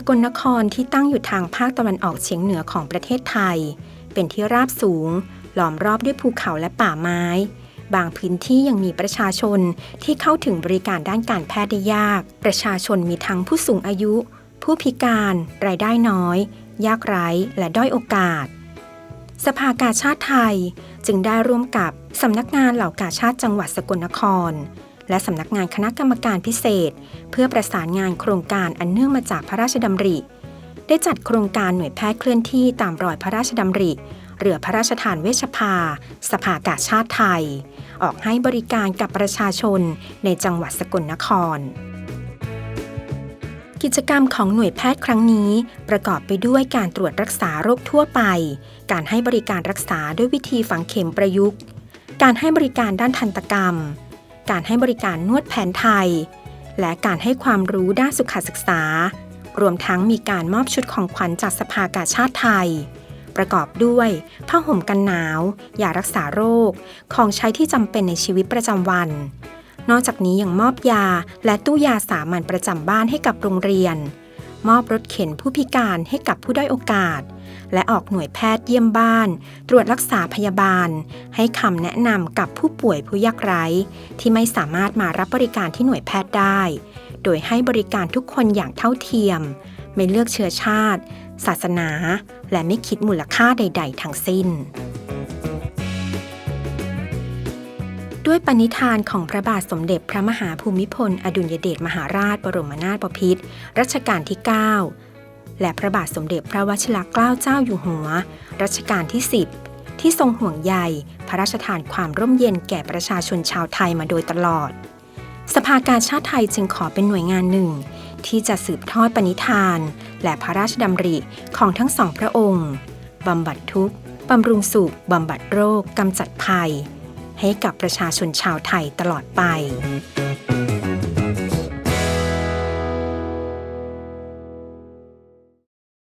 สกลนครที่ตั้งอยู่ทางภาคตะวันออกเฉียงเหนือของประเทศไทย เป็นที่ราบสูง ล้อมรอบด้วยภูเขาและป่าไม้ บางพื้นที่ยังมีประชาชนที่เข้าถึงบริการด้านการแพทย์ได้ยาก ประชาชนมีทั้งผู้สูงอายุ ผู้พิการ รายได้น้อย ยากไร้ และด้อยโอกาส สภากาชาติไทยจึงได้ร่วมกับสำนักงานเหล่ากาชาติจังหวัดสกลนคร และสำนักงานคณะกรรมการพิเศษ เพื่อประสานงานโครงการอันเนื่องมาจากพระราชดำริ ได้จัดโครงการหน่วยแพทย์เคลื่อนที่ตามรอยพระราชดำริเรือพระราชทานเวชภา สภากาชาติไทย ออกให้บริการกับประชาชนในจังหวัดสกลนคร กิจกรรมของหน่วยแพทย์ครั้งนี้ ประกอบไปด้วยการตรวจรักษาโรคทั่วไป การให้บริการรักษาด้วยวิธีฝังเข็มประยุกต์ การให้บริการด้านทันตกรรม การให้บริการนวดแผนไทย และการให้ความรู้ด้านสุขศึกษา รวมทั้งมีการมอบชุดของขวัญจากสภากาชาติไทย ประกอบด้วยผ้าห่มกันหนาว ยารักษาโรค ของใช้ที่จำเป็นในชีวิตประจำวัน นอกจากนี้ยังมอบยาและตู้ยาสามัญประจำบ้านให้กับโรงเรียน มอบรถเข็นผู้พิการให้กับผู้ด้อยโอกาส และออกหน่วยแพทย์เยี่ยมบ้าน ตรวจรักษาพยาบาล ให้คำแนะนำกับผู้ป่วยผู้ยากไร้ ที่ไม่สามารถมารับบริการที่หน่วยแพทย์ได้ โดยให้บริการทุกคนอย่างเท่าเทียม ไม่เลือกเชื้อชาติ ศาสนา และไม่คิดมูลค่าใด ๆ ทั้งสิ้น ด้วยปณิธานของพระบาทสมเด็จพระมหาภูมิพล อดุลยเดชมหาราชบรมนาถบพิตรรัชกาลที่ 9 และพระบาทสมเด็จพระวชิรเกล้าเจ้าอยู่หัว รัชกาลที่ 10 ที่ทรงห่วงใยพระราชทานความร่มเย็นแก่ประชาชนชาวไทยมาโดยตลอด สภากาชาติไทยจึงขอเป็นหน่วยงานหนึ่ง ที่จะสืบทอดปณิธาน และพระราชดำริของทั้งสองพระองค์บำบัดทุกข์บำรุงสุขบำบัดโรคกำจัดภัย ให้กับประชาชนชาวไทยตลอดไป